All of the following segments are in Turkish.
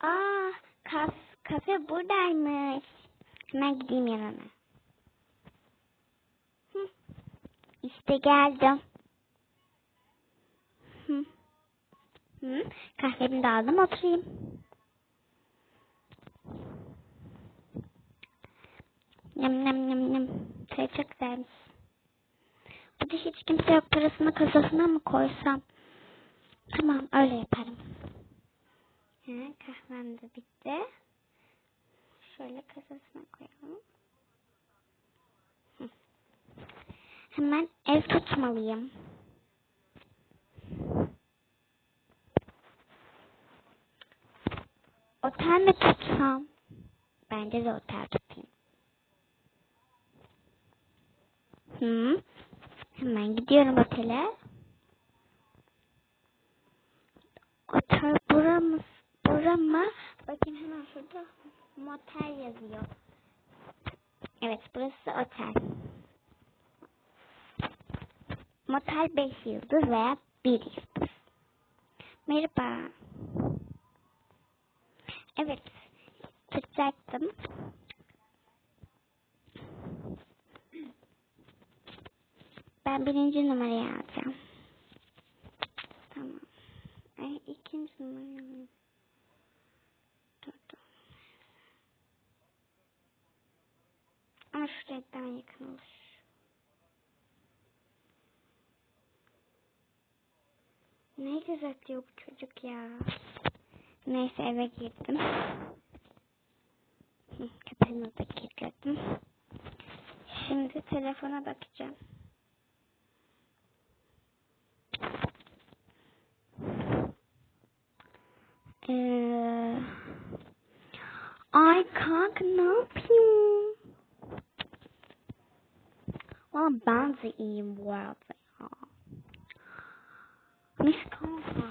Aa, kas, kafe buradaymış. Hemen gideyim yanına. Hı. İşte geldim. Hı. Hı. Kahvemi de aldım oturayım. Yam yam yam yam. Çay çok güzelmiş. Bu da hiç kimse yok parasını kasasına mı koysam? Tamam öyle yaparım. Ha, kahvem de bitti. Şöyle kasasına koyalım. Hemen ev tutmalıyım. Otel mi tutsam? Bence de otel tutayım. Hı. Hemen gidiyorum otele. Otel bura mı? Mı? Bakayım hemen şurada motel yazıyor. Evet burası otel. Motel 5 yıldız veya 1 yıldız. Merhaba. Evet. Tutacaktım. Ben birinci numarayı alacağım. Tamam. Ay, ikinci numarayı alayım. Olur. Ne güzel diyor bu çocuk ya. Neyse eve girdim. Kapımı da kilitledim. Şimdi telefona bakacağım. Ee, ay kanka ne yapayım? Valla ben de iyiyim bu arada ya. Mis kanka.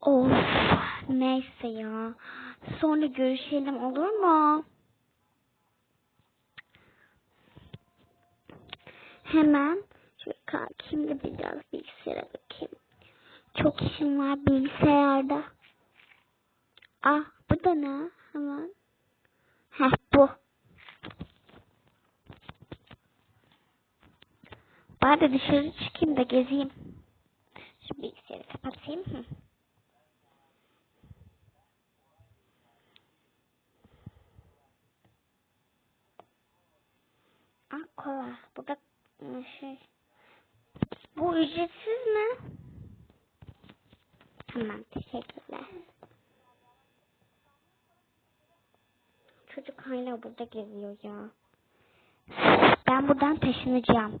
Of neyse ya. Sonra görüşelim olur mu? Hemen şöyle kalkayım da biraz bilgisayara bakayım. Çok işim var bilgisayarda. Ah bu da ne? Hemen. Heh bu. Bari dışarı çıkayım da gezeyim. Şu bilgisayarı kapatayım. Hı. Ah kola. Bu da ıı, şey. Bu ücretsiz mi? Tamam teşekkürler. Çocuk hala burada geziyor ya. Ben buradan taşınacağım.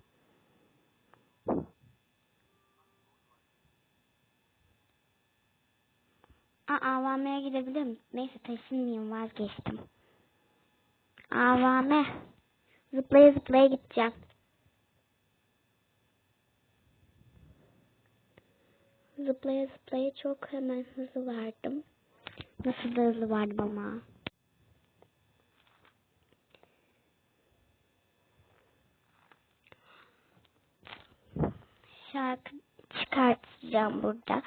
Aa, AVM'ye gidebilirim. Neyse taşınmayayım vazgeçtim. AVM. Zıplaya zıplaya gideceğim. Zıplaya zıplaya çok hemen hızlı vardım. Nasıl da hızlı vardım ama. Şarkı çıkartacağım burada.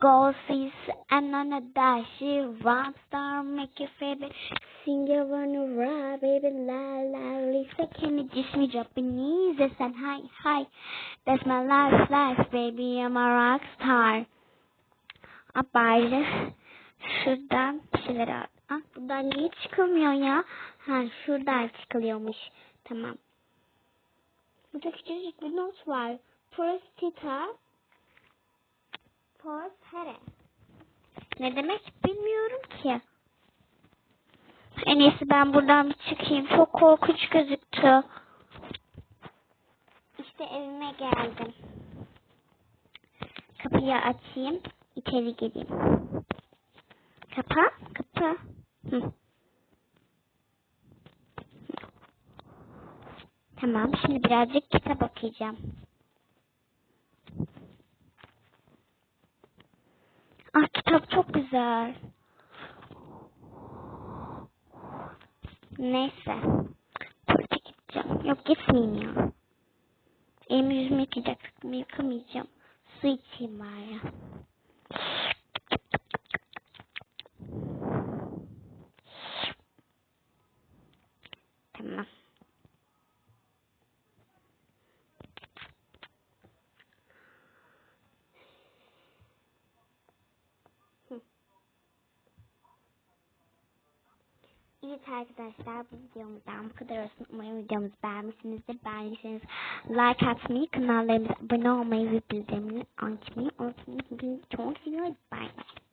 Go see and on a dash, rock star, make your favorite singer wanna ride, baby la la. Lisa Kennedy, me Japanese, and hi hi. That's my life, life, baby, I'm a rock star. Apayrı şuradan bir şeyler al. Ah, buradan niye çıkamıyor ya? Ha, şuradan çıkılıyormuş. Tamam. Burada küçücük bir not var. Prostita Postere. Ne demek bilmiyorum ki. En iyisi ben buradan bir çıkayım. Çok korkunç gözüktü. İşte evime geldim. Kapıyı açayım. İçeri gireyim. Kapa, kapa. Hı. Tamam, şimdi birazcık kitap okuyacağım. Ah kitap çok güzel. Neyse. Tuvalete gideceğim. Yok gitmeyeyim ya. Elimi yüzümü yıkayacak. Yıkamayacağım. su içeyim bari. Tamam. Hı. Evet arkadaşlar bu videomuzdan bu kadar olsun. Umarım videomuzu beğenmişsinizdir. Beğendiyseniz like atmayı, kanallarımıza abone olmayı ve bildirimleri açmayı unutmayın. Hepinizi çok seviyoruz. Bye bye.